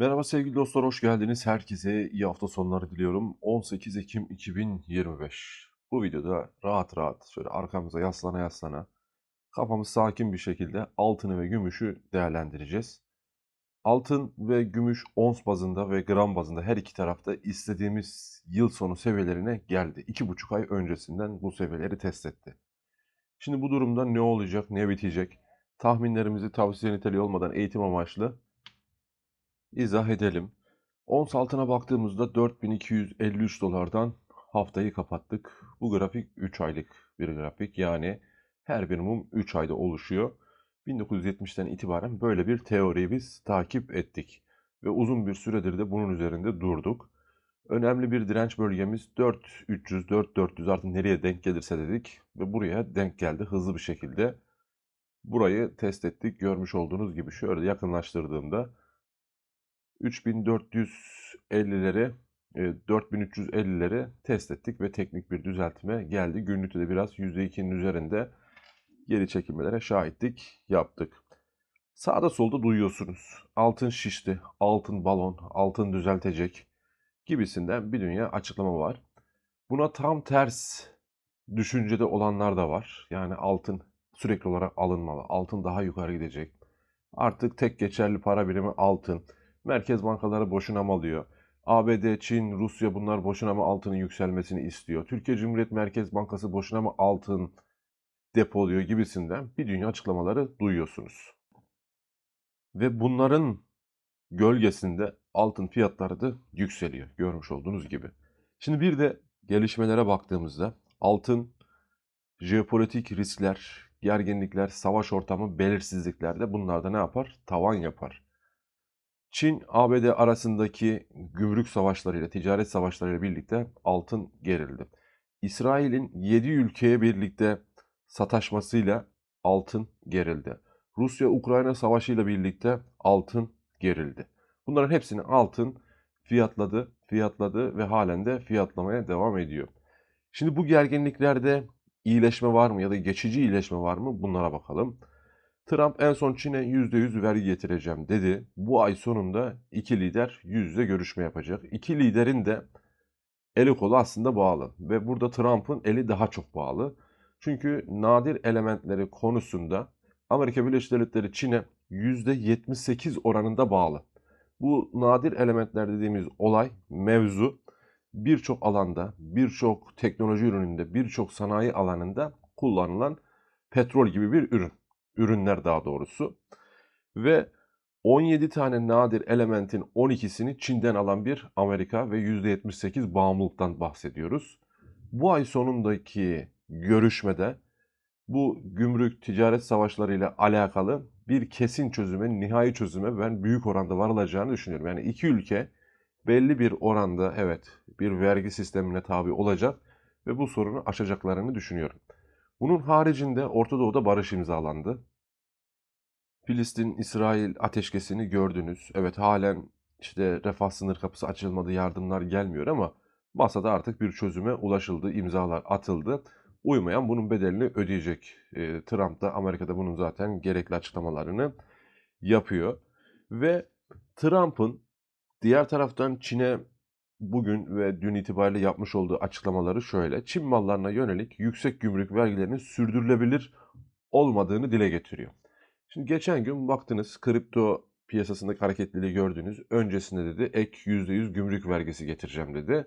Merhaba sevgili dostlar, hoş geldiniz. Herkese iyi hafta sonları diliyorum. 18 Ekim 2025. Bu videoda rahat rahat şöyle arkamıza yaslana yaslana kafamız sakin bir şekilde altını ve gümüşü değerlendireceğiz. Altın ve gümüş ons bazında ve gram bazında her iki tarafta istediğimiz yıl sonu seviyelerine geldi. 2,5 ay öncesinden bu seviyeleri test etti. Şimdi bu durumda ne olacak, ne bitecek? Tahminlerimizi tavsiye niteliği olmadan eğitim amaçlı izah edelim. Ons altına baktığımızda 4253 dolardan haftayı kapattık. Bu grafik 3 aylık bir grafik. Yani her bir mum 3 ayda oluşuyor. 1970'ten itibaren böyle bir teoriyi biz takip ettik. Ve uzun bir süredir de bunun üzerinde durduk. Önemli bir direnç bölgemiz 4300, 4400 artık nereye denk gelirse dedik. Ve buraya denk geldi hızlı bir şekilde. Burayı test ettik. Görmüş olduğunuz gibi şöyle yakınlaştırdığımda 3450'leri 4350'leri e, test ettik ve teknik bir düzeltme geldi. Günlükte de biraz %2'nin üzerinde geri çekilmelere şahitlik yaptık. Sağda solda duyuyorsunuz. Altın şişti, altın balon, altın düzeltecek gibisinden bir dünya açıklama var. Buna tam ters düşüncede olanlar da var. Yani altın sürekli olarak alınmalı. Altın daha yukarı gidecek. Artık tek geçerli para birimi altın. Merkez bankaları boşuna mı alıyor? ABD, Çin, Rusya bunlar boşuna mı altının yükselmesini istiyor? Türkiye Cumhuriyet Merkez Bankası boşuna mı altın depoluyor gibisinden bir dünya açıklamaları duyuyorsunuz. Ve bunların gölgesinde altın fiyatları da yükseliyor görmüş olduğunuz gibi. Şimdi bir de gelişmelere baktığımızda altın jeopolitik riskler, gerginlikler, savaş ortamı, belirsizliklerde bunlarda ne yapar? Tavan yapar. Çin-ABD arasındaki gümrük savaşlarıyla, ticaret savaşlarıyla birlikte altın gerildi. İsrail'in 7 ülkeye birlikte sataşmasıyla altın gerildi. Rusya-Ukrayna savaşıyla birlikte altın gerildi. Bunların hepsini altın fiyatladı, fiyatladı ve halen de fiyatlamaya devam ediyor. Şimdi bu gerginliklerde iyileşme var mı ya da geçici iyileşme var mı? Bunlara bakalım. Trump en son Çin'e %100 vergi getireceğim dedi. Bu ay sonunda iki lider yüz yüze görüşme yapacak. İki liderin de eli kolu aslında bağlı. Ve burada Trump'ın eli daha çok bağlı. Çünkü nadir elementleri konusunda Amerika Birleşik Devletleri Çin'e %78 oranında bağlı. Bu nadir elementler dediğimiz olay, mevzu birçok alanda, birçok teknoloji ürününde, birçok sanayi alanında kullanılan petrol gibi bir ürün ürünler daha doğrusu. Ve 17 tane nadir elementin 12'sini Çin'den alan bir Amerika ve %78 bağımlılıktan bahsediyoruz. Bu ay sonundaki görüşmede bu gümrük ticaret savaşları ile alakalı bir kesin çözüme, nihai çözüme ben büyük oranda varılacağını düşünüyorum. Yani iki ülke belli bir oranda evet bir vergi sistemine tabi olacak ve bu sorunu aşacaklarını düşünüyorum. Bunun haricinde Orta Doğu'da barış imzalandı. Filistin-İsrail ateşkesini gördünüz. Evet halen işte refah sınır kapısı açılmadı, yardımlar gelmiyor ama masada artık bir çözüme ulaşıldı, imzalar atıldı. Uymayan bunun bedelini ödeyecek. E, Trump da Amerika'da bunun zaten gerekli açıklamalarını yapıyor. Ve Trump'ın diğer taraftan Çin'e bugün ve dün itibariyle yapmış olduğu açıklamaları şöyle. Çin mallarına yönelik yüksek gümrük vergilerinin sürdürülebilir olmadığını dile getiriyor. Şimdi geçen gün baktınız kripto piyasasındaki hareketliliği gördünüz. Öncesinde dedi ek %100 gümrük vergisi getireceğim dedi.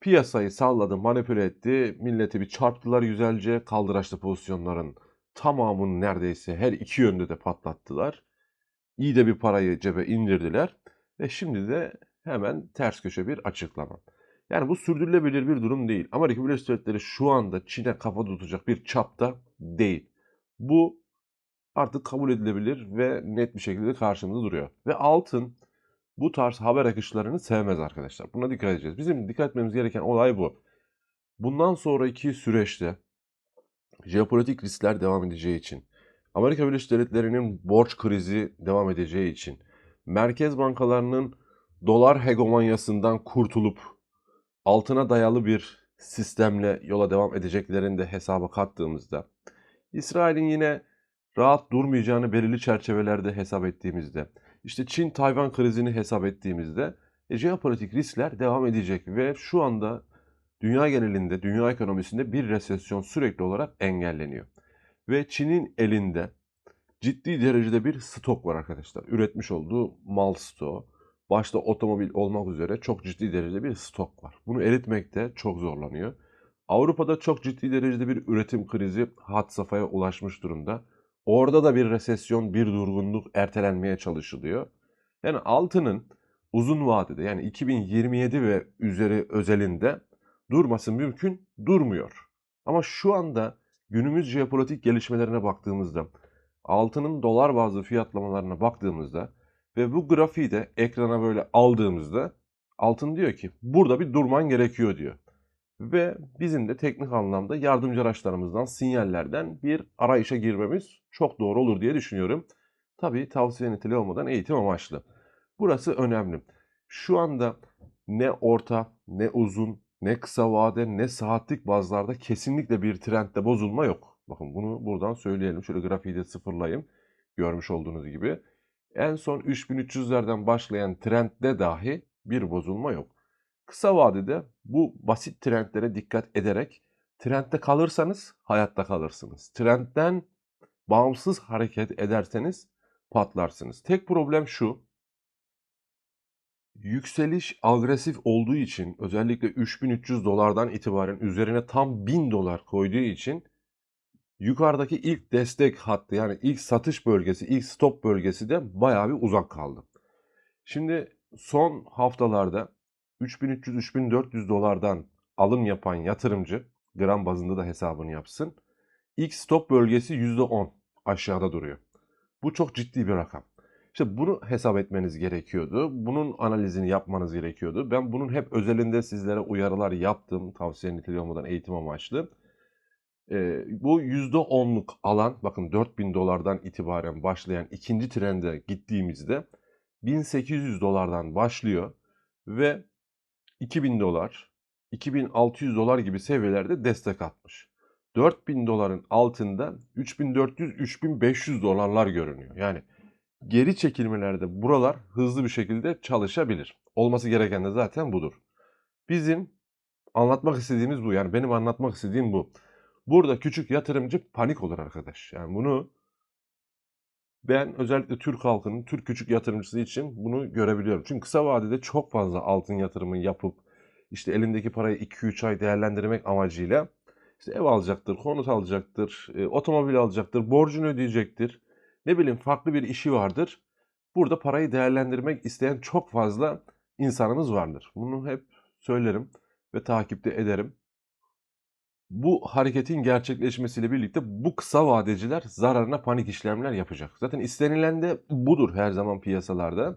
Piyasayı salladı, manipüle etti. Milleti bir çarptılar güzelce. Kaldıraçlı pozisyonların tamamını neredeyse her iki yönde de patlattılar. İyi de bir parayı cebe indirdiler. Ve şimdi de hemen ters köşe bir açıklama. Yani bu sürdürülebilir bir durum değil. Amerika Birleşik Devletleri şu anda Çin'e kafa tutacak bir çapta değil. Bu artık kabul edilebilir ve net bir şekilde karşımızda duruyor. Ve altın bu tarz haber akışlarını sevmez arkadaşlar. Buna dikkat edeceğiz. Bizim dikkat etmemiz gereken olay bu. Bundan sonraki süreçte jeopolitik riskler devam edeceği için, Amerika Birleşik Devletleri'nin borç krizi devam edeceği için, merkez bankalarının dolar hegemonyasından kurtulup altına dayalı bir sistemle yola devam edeceklerini de hesaba kattığımızda, İsrail'in yine rahat durmayacağını belirli çerçevelerde hesap ettiğimizde, İşte Çin-Tayvan krizini hesap ettiğimizde e, jeopolitik riskler devam edecek ve şu anda dünya genelinde, dünya ekonomisinde bir resesyon sürekli olarak engelleniyor. Ve Çin'in elinde ciddi derecede bir stok var arkadaşlar. Üretmiş olduğu mal stoğu, başta otomobil olmak üzere çok ciddi derecede bir stok var. Bunu eritmekte çok zorlanıyor. Avrupa'da çok ciddi derecede bir üretim krizi had safhaya ulaşmış durumda. Orada da bir resesyon, bir durgunluk ertelenmeye çalışılıyor. Yani altının uzun vadede yani 2027 ve üzeri özelinde durması mümkün durmuyor. Ama şu anda günümüz jeopolitik gelişmelerine baktığımızda, altının dolar bazlı fiyatlamalarına baktığımızda ve bu grafiği de ekrana böyle aldığımızda altın diyor ki burada bir durman gerekiyor diyor. Ve bizim de teknik anlamda yardımcı araçlarımızdan, sinyallerden bir arayışa girmemiz çok doğru olur diye düşünüyorum. Tabii tavsiye niteliği olmadan eğitim amaçlı. Burası önemli. Şu anda ne orta, ne uzun, ne kısa vade, ne saatlik bazlarda kesinlikle bir trendde bozulma yok. Bakın bunu buradan söyleyelim. Şöyle grafiği de sıfırlayayım. Görmüş olduğunuz gibi. En son 3300'lerden başlayan trendde dahi bir bozulma yok. Kısa vadede bu basit trendlere dikkat ederek trendde kalırsanız hayatta kalırsınız. Trendden bağımsız hareket ederseniz patlarsınız. Tek problem şu. Yükseliş agresif olduğu için özellikle 3300 dolardan itibaren üzerine tam 1000 dolar koyduğu için yukarıdaki ilk destek hattı yani ilk satış bölgesi, ilk stop bölgesi de bayağı bir uzak kaldı. Şimdi son haftalarda 3300-3400 dolardan alım yapan yatırımcı gram bazında da hesabını yapsın. İlk stop bölgesi %10 aşağıda duruyor. Bu çok ciddi bir rakam. İşte bunu hesap etmeniz gerekiyordu. Bunun analizini yapmanız gerekiyordu. Ben bunun hep özelinde sizlere uyarılar yaptım. Tavsiye niteliği olmadan eğitim amaçlı. Ee, bu %10'luk alan bakın 4000 dolardan itibaren başlayan ikinci trende gittiğimizde 1800 dolardan başlıyor ve 2000 dolar, 2600 dolar gibi seviyelerde destek atmış. 4000 doların altında 3400-3500 dolarlar görünüyor. Yani geri çekilmelerde buralar hızlı bir şekilde çalışabilir. Olması gereken de zaten budur. Bizim anlatmak istediğimiz bu. Yani benim anlatmak istediğim bu. Burada küçük yatırımcı panik olur arkadaş. Yani bunu ben özellikle Türk halkının, Türk küçük yatırımcısı için bunu görebiliyorum. Çünkü kısa vadede çok fazla altın yatırımı yapıp işte elindeki parayı 2-3 ay değerlendirmek amacıyla işte ev alacaktır, konut alacaktır, e, otomobil alacaktır, borcunu ödeyecektir. Ne bileyim farklı bir işi vardır. Burada parayı değerlendirmek isteyen çok fazla insanımız vardır. Bunu hep söylerim ve takipte ederim. Bu hareketin gerçekleşmesiyle birlikte bu kısa vadeciler zararına panik işlemler yapacak. Zaten istenilen de budur her zaman piyasalarda.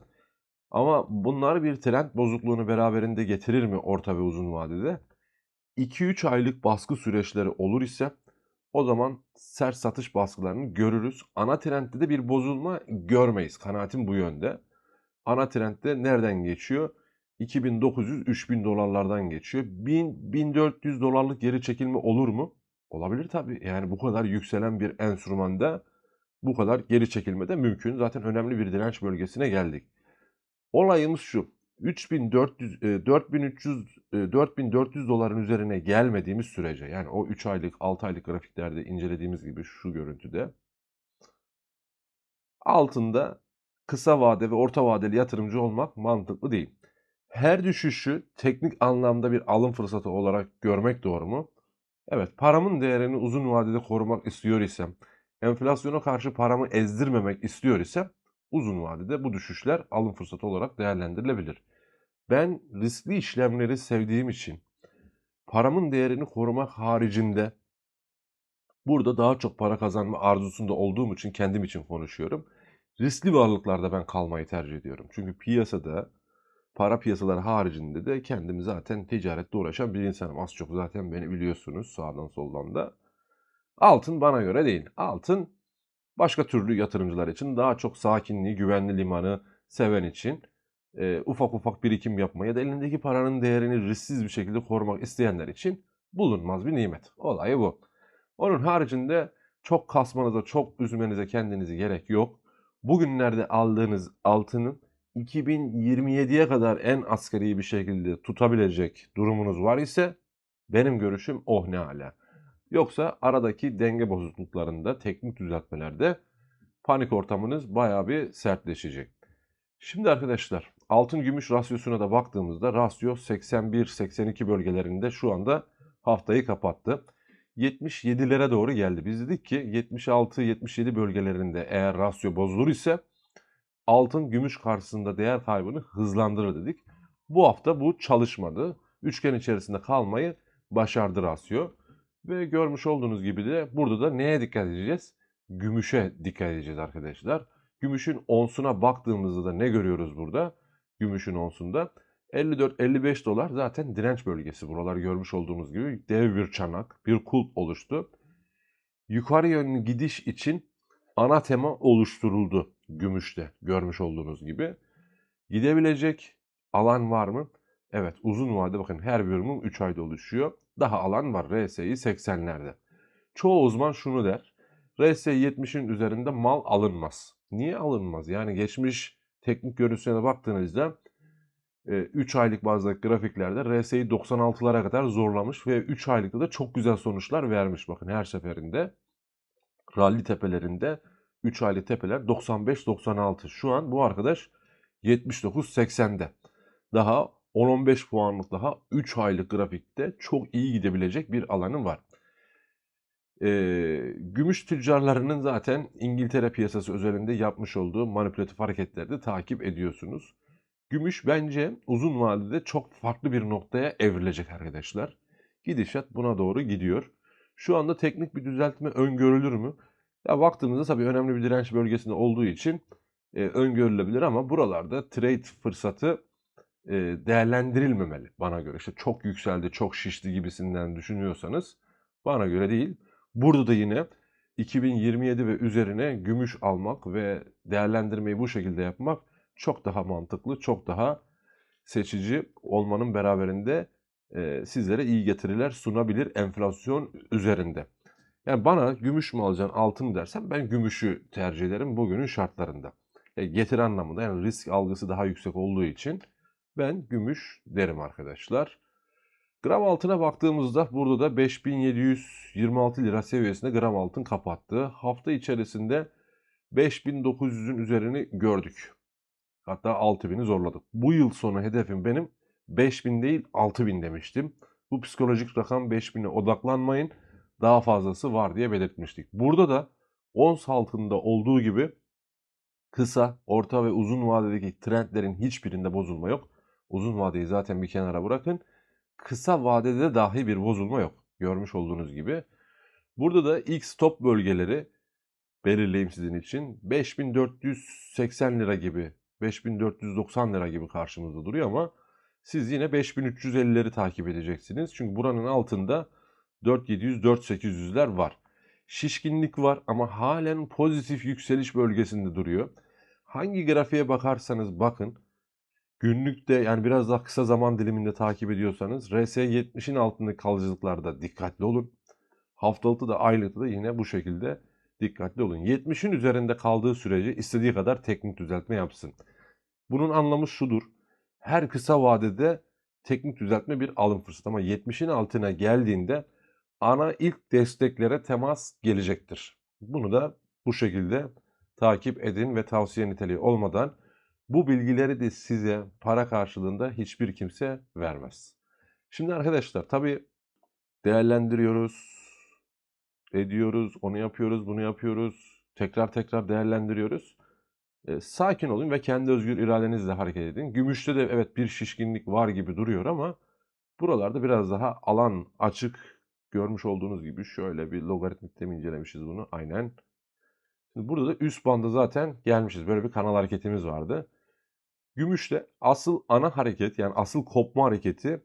Ama bunlar bir trend bozukluğunu beraberinde getirir mi orta ve uzun vadede? 2-3 aylık baskı süreçleri olur ise o zaman sert satış baskılarını görürüz. Ana trendde de bir bozulma görmeyiz. Kanaatim bu yönde. Ana trendde nereden geçiyor? 2900-3000 dolarlardan geçiyor. 1000-1400 dolarlık geri çekilme olur mu? Olabilir tabii. Yani bu kadar yükselen bir enstrümanda bu kadar geri çekilme de mümkün. Zaten önemli bir direnç bölgesine geldik. Olayımız şu. 3400 4300 4400 doların üzerine gelmediğimiz sürece yani o 3 aylık 6 aylık grafiklerde incelediğimiz gibi şu görüntüde altında kısa vade ve orta vadeli yatırımcı olmak mantıklı değil. Her düşüşü teknik anlamda bir alım fırsatı olarak görmek doğru mu? Evet, paramın değerini uzun vadede korumak istiyor isem, enflasyona karşı paramı ezdirmemek istiyor isem uzun vadede bu düşüşler alım fırsatı olarak değerlendirilebilir. Ben riskli işlemleri sevdiğim için paramın değerini korumak haricinde burada daha çok para kazanma arzusunda olduğum için kendim için konuşuyorum. Riskli varlıklarda ben kalmayı tercih ediyorum. Çünkü piyasada para piyasaları haricinde de kendimi zaten ticaretle uğraşan bir insanım. Az çok zaten beni biliyorsunuz sağdan soldan da. Altın bana göre değil. Altın başka türlü yatırımcılar için daha çok sakinliği, güvenli limanı seven için e, ufak ufak birikim yapmayı ya da elindeki paranın değerini risksiz bir şekilde korumak isteyenler için bulunmaz bir nimet. Olayı bu. Onun haricinde çok kasmanıza, çok üzmenize kendinizi gerek yok. bugünlerde aldığınız altının 2027'ye kadar en asgari bir şekilde tutabilecek durumunuz var ise benim görüşüm oh ne ala. Yoksa aradaki denge bozukluklarında, teknik düzeltmelerde panik ortamınız bayağı bir sertleşecek. Şimdi arkadaşlar altın gümüş rasyosuna da baktığımızda rasyo 81-82 bölgelerinde şu anda haftayı kapattı. 77'lere doğru geldi. Biz dedik ki 76-77 bölgelerinde eğer rasyo bozulur ise altın gümüş karşısında değer kaybını hızlandırır dedik. Bu hafta bu çalışmadı. Üçgen içerisinde kalmayı başardı rasyo. Ve görmüş olduğunuz gibi de burada da neye dikkat edeceğiz? Gümüşe dikkat edeceğiz arkadaşlar. Gümüşün onsuna baktığımızda da ne görüyoruz burada? Gümüşün onsunda 54-55 dolar zaten direnç bölgesi. Buralar görmüş olduğumuz gibi dev bir çanak, bir kulp oluştu. Yukarı yönlü gidiş için ana tema oluşturuldu gümüşte görmüş olduğunuz gibi. Gidebilecek alan var mı? Evet uzun vade bakın her bölümüm 3 ayda oluşuyor. Daha alan var RSI 80'lerde. Çoğu uzman şunu der. RSI 70'in üzerinde mal alınmaz. Niye alınmaz? Yani geçmiş teknik görüntüsüne baktığınızda 3 aylık bazdaki grafiklerde RSI'yi 96'lara kadar zorlamış ve 3 aylıkta da çok güzel sonuçlar vermiş. Bakın her seferinde rally tepelerinde 3 aylık tepeler 95-96. Şu an bu arkadaş 79-80'de. Daha 10-15 puanlık daha 3 aylık grafikte çok iyi gidebilecek bir alanı var. Ee, gümüş tüccarlarının zaten İngiltere piyasası üzerinde yapmış olduğu manipülatif hareketleri de takip ediyorsunuz. Gümüş bence uzun vadede çok farklı bir noktaya evrilecek arkadaşlar. Gidişat buna doğru gidiyor. Şu anda teknik bir düzeltme öngörülür mü? Ya baktığımızda tabii önemli bir direnç bölgesinde olduğu için e, öngörülebilir ama buralarda trade fırsatı e, değerlendirilmemeli bana göre. İşte çok yükseldi, çok şişti gibisinden düşünüyorsanız bana göre değil. Burada da yine 2027 ve üzerine gümüş almak ve değerlendirmeyi bu şekilde yapmak çok daha mantıklı, çok daha seçici olmanın beraberinde e, sizlere iyi getiriler sunabilir enflasyon üzerinde. Yani bana gümüş mü alacaksın, altın mı dersen ben gümüşü tercih ederim bugünün şartlarında. E, getir anlamında yani risk algısı daha yüksek olduğu için ben gümüş derim arkadaşlar. Gram altına baktığımızda burada da 5726 lira seviyesinde gram altın kapattı. Hafta içerisinde 5900'ün üzerini gördük. Hatta 6000'i zorladık. Bu yıl sonu hedefim benim 5000 değil 6000 demiştim. Bu psikolojik rakam 5000'e odaklanmayın. Daha fazlası var diye belirtmiştik. Burada da ons altında olduğu gibi kısa, orta ve uzun vadedeki trendlerin hiçbirinde bozulma yok. Uzun vadeyi zaten bir kenara bırakın. Kısa vadede dahi bir bozulma yok. Görmüş olduğunuz gibi. Burada da ilk stop bölgeleri belirleyeyim sizin için. 5480 lira gibi 5490 lira gibi karşımızda duruyor ama siz yine 5350'leri takip edeceksiniz. Çünkü buranın altında 4700-4800'ler var. Şişkinlik var ama halen pozitif yükseliş bölgesinde duruyor. Hangi grafiğe bakarsanız bakın günlükte yani biraz daha kısa zaman diliminde takip ediyorsanız RS 70'in altındaki kalıcılıklarda dikkatli olun. Haftalıkta da aylıkta da yine bu şekilde dikkatli olun. 70'in üzerinde kaldığı sürece istediği kadar teknik düzeltme yapsın. Bunun anlamı şudur. Her kısa vadede teknik düzeltme bir alım fırsatı ama 70'in altına geldiğinde ana ilk desteklere temas gelecektir. Bunu da bu şekilde takip edin ve tavsiye niteliği olmadan bu bilgileri de size para karşılığında hiçbir kimse vermez. Şimdi arkadaşlar tabi değerlendiriyoruz, ediyoruz, onu yapıyoruz, bunu yapıyoruz, tekrar tekrar değerlendiriyoruz. E, sakin olun ve kendi özgür iradenizle hareket edin. Gümüşte de evet bir şişkinlik var gibi duruyor ama buralarda biraz daha alan açık görmüş olduğunuz gibi şöyle bir logaritmikte mi incelemişiz bunu? Aynen. Şimdi burada da üst banda zaten gelmişiz. Böyle bir kanal hareketimiz vardı. Gümüşte asıl ana hareket yani asıl kopma hareketi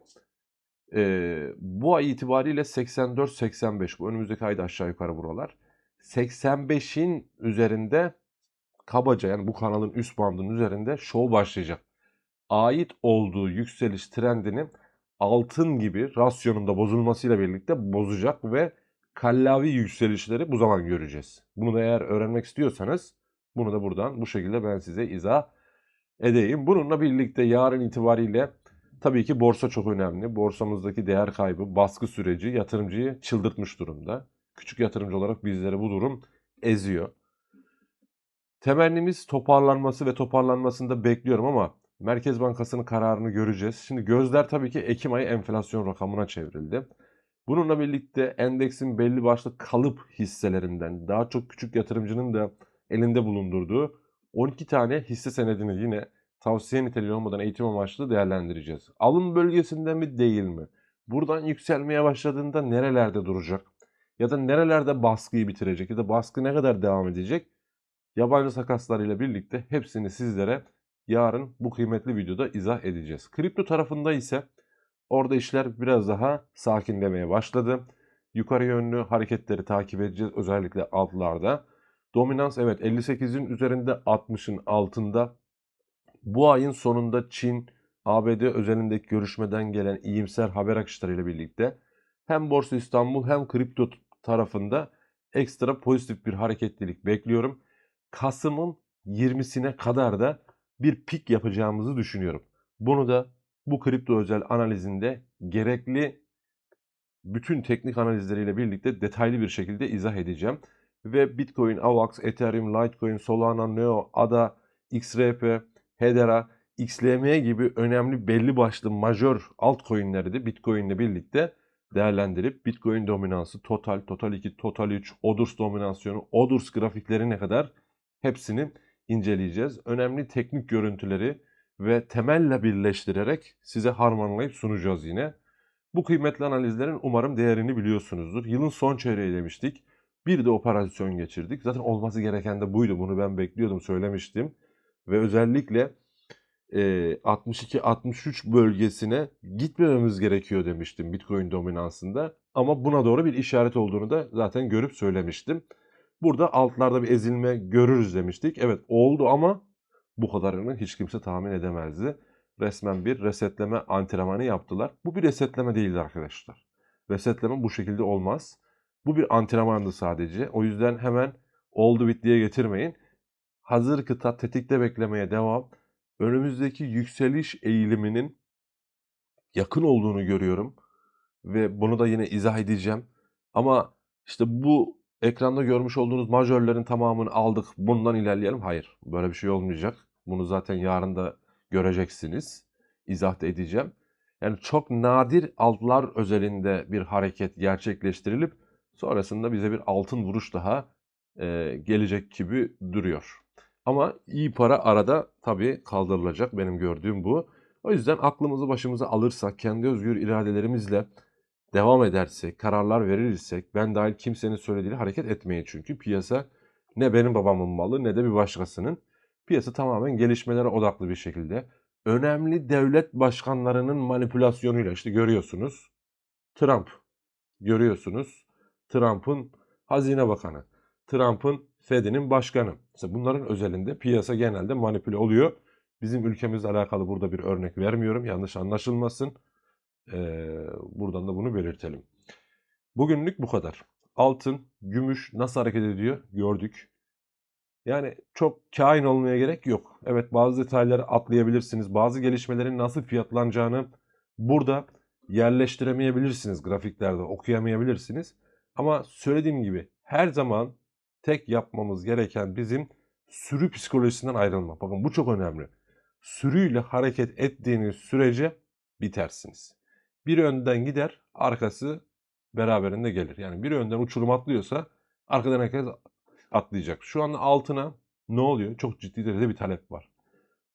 e, bu ay itibariyle 84-85 bu önümüzdeki ayda aşağı yukarı buralar. 85'in üzerinde kabaca yani bu kanalın üst bandının üzerinde şov başlayacak. Ait olduğu yükseliş trendini altın gibi rasyonunda bozulmasıyla birlikte bozacak ve kallavi yükselişleri bu zaman göreceğiz. Bunu da eğer öğrenmek istiyorsanız Bunu da buradan bu şekilde ben size izah edeyim. Bununla birlikte yarın itibariyle tabii ki borsa çok önemli. Borsamızdaki değer kaybı, baskı süreci yatırımcıyı çıldırtmış durumda. Küçük yatırımcı olarak bizleri bu durum eziyor. Temennimiz toparlanması ve toparlanmasını da bekliyorum ama Merkez Bankası'nın kararını göreceğiz. Şimdi gözler tabii ki Ekim ayı enflasyon rakamına çevrildi. Bununla birlikte endeksin belli başlı kalıp hisselerinden daha çok küçük yatırımcının da elinde bulundurduğu 12 tane hisse senedini yine tavsiye niteliği olmadan eğitim amaçlı değerlendireceğiz. Alım bölgesinde mi değil mi? Buradan yükselmeye başladığında nerelerde duracak? Ya da nerelerde baskıyı bitirecek? Ya da baskı ne kadar devam edecek? Yabancı takaslarıyla birlikte hepsini sizlere yarın bu kıymetli videoda izah edeceğiz. Kripto tarafında ise orada işler biraz daha sakinlemeye başladı. Yukarı yönlü hareketleri takip edeceğiz özellikle altlarda. Dominans evet 58'in üzerinde 60'ın altında. Bu ayın sonunda Çin, ABD özelindeki görüşmeden gelen iyimser haber akışlarıyla birlikte hem Borsa İstanbul hem kripto tarafında ekstra pozitif bir hareketlilik bekliyorum. Kasım'ın 20'sine kadar da bir pik yapacağımızı düşünüyorum. Bunu da bu kripto özel analizinde gerekli bütün teknik analizleriyle birlikte detaylı bir şekilde izah edeceğim. Ve Bitcoin, AVAX, Ethereum, Litecoin, Solana, Neo, ADA, XRP, Hedera, XLM gibi önemli belli başlı majör altcoin'leri de Bitcoin ile birlikte değerlendirip Bitcoin dominansı, Total, Total 2, Total 3, ODURS dominasyonu, ODURS grafiklerine kadar hepsini inceleyeceğiz. Önemli teknik görüntüleri ve temelle birleştirerek size harmanlayıp sunacağız yine. Bu kıymetli analizlerin umarım değerini biliyorsunuzdur. Yılın son çeyreği demiştik. Bir de operasyon geçirdik. Zaten olması gereken de buydu. Bunu ben bekliyordum, söylemiştim. Ve özellikle 62-63 bölgesine gitmememiz gerekiyor demiştim Bitcoin dominansında. Ama buna doğru bir işaret olduğunu da zaten görüp söylemiştim. Burada altlarda bir ezilme görürüz demiştik. Evet oldu ama bu kadarını hiç kimse tahmin edemezdi. Resmen bir resetleme antrenmanı yaptılar. Bu bir resetleme değildi arkadaşlar. Resetleme bu şekilde olmaz. Bu bir antrenmandı sadece. O yüzden hemen oldu bittiye getirmeyin. Hazır kıta tetikte beklemeye devam. Önümüzdeki yükseliş eğiliminin yakın olduğunu görüyorum. Ve bunu da yine izah edeceğim. Ama işte bu ekranda görmüş olduğunuz majörlerin tamamını aldık. Bundan ilerleyelim. Hayır. Böyle bir şey olmayacak. Bunu zaten yarın da göreceksiniz. İzah da edeceğim. Yani çok nadir altlar özelinde bir hareket gerçekleştirilip sonrasında bize bir altın vuruş daha e, gelecek gibi duruyor. Ama iyi para arada tabii kaldırılacak. Benim gördüğüm bu. O yüzden aklımızı başımıza alırsak, kendi özgür iradelerimizle devam edersek, kararlar verirsek, ben dahil kimsenin söylediğiyle hareket etmeyin çünkü piyasa ne benim babamın malı ne de bir başkasının. Piyasa tamamen gelişmelere odaklı bir şekilde. Önemli devlet başkanlarının manipülasyonuyla işte görüyorsunuz. Trump görüyorsunuz. Trump'ın hazine bakanı. Trump'ın Fed'inin başkanı. Mesela bunların özelinde piyasa genelde manipüle oluyor. Bizim ülkemizle alakalı burada bir örnek vermiyorum. Yanlış anlaşılmasın. Buradan da bunu belirtelim. Bugünlük bu kadar. Altın, gümüş nasıl hareket ediyor gördük. Yani çok kain olmaya gerek yok. Evet bazı detayları atlayabilirsiniz. Bazı gelişmelerin nasıl fiyatlanacağını burada yerleştiremeyebilirsiniz grafiklerde, okuyamayabilirsiniz. Ama söylediğim gibi her zaman tek yapmamız gereken bizim sürü psikolojisinden ayrılmak. Bakın bu çok önemli. Sürüyle hareket ettiğiniz sürece bitersiniz. Bir önden gider, arkası beraberinde gelir. Yani bir önden uçurum atlıyorsa arkadan herkes atlayacak. Şu anda altına ne oluyor? Çok ciddi derecede bir talep var.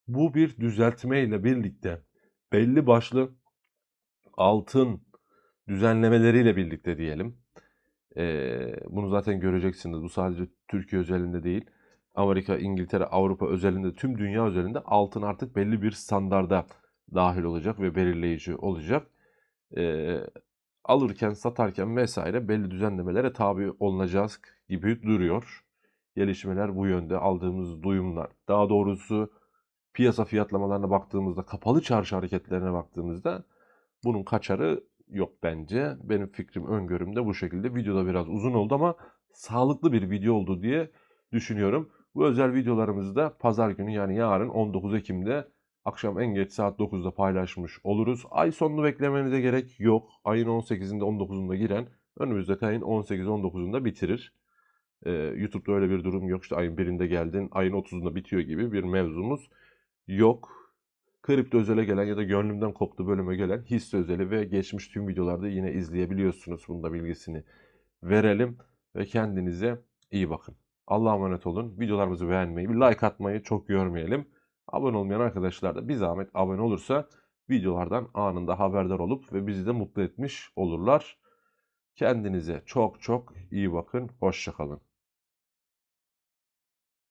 Bu bir düzeltme ile birlikte belli başlı altın düzenlemeleriyle birlikte diyelim. Ee, bunu zaten göreceksiniz. Bu sadece Türkiye özelinde değil. Amerika, İngiltere, Avrupa özelinde, tüm dünya özelinde altın artık belli bir standarda dahil olacak ve belirleyici olacak. Ee, alırken, satarken vesaire belli düzenlemelere tabi olunacağız gibi duruyor gelişmeler bu yönde aldığımız duyumlar. Daha doğrusu piyasa fiyatlamalarına baktığımızda, kapalı çarşı hareketlerine baktığımızda bunun kaçarı yok bence. Benim fikrim, öngörüm de bu şekilde. Videoda biraz uzun oldu ama sağlıklı bir video oldu diye düşünüyorum. Bu özel videolarımızı da pazar günü yani yarın 19 Ekim'de akşam en geç saat 9'da paylaşmış oluruz. Ay sonunu beklemenize gerek yok. Ayın 18'inde 19'unda giren önümüzdeki ayın 18-19'unda bitirir. Ee, YouTube'da öyle bir durum yok. İşte ayın birinde geldin, ayın 30'unda bitiyor gibi bir mevzumuz yok. Kripto özele gelen ya da gönlümden koptu bölüme gelen hisse özeli ve geçmiş tüm videolarda yine izleyebiliyorsunuz. Bunda bilgisini verelim ve kendinize iyi bakın. Allah'a emanet olun. Videolarımızı beğenmeyi, bir like atmayı çok görmeyelim. Abone olmayan arkadaşlar da bir zahmet abone olursa videolardan anında haberdar olup ve bizi de mutlu etmiş olurlar. Kendinize çok çok iyi bakın. Hoşçakalın.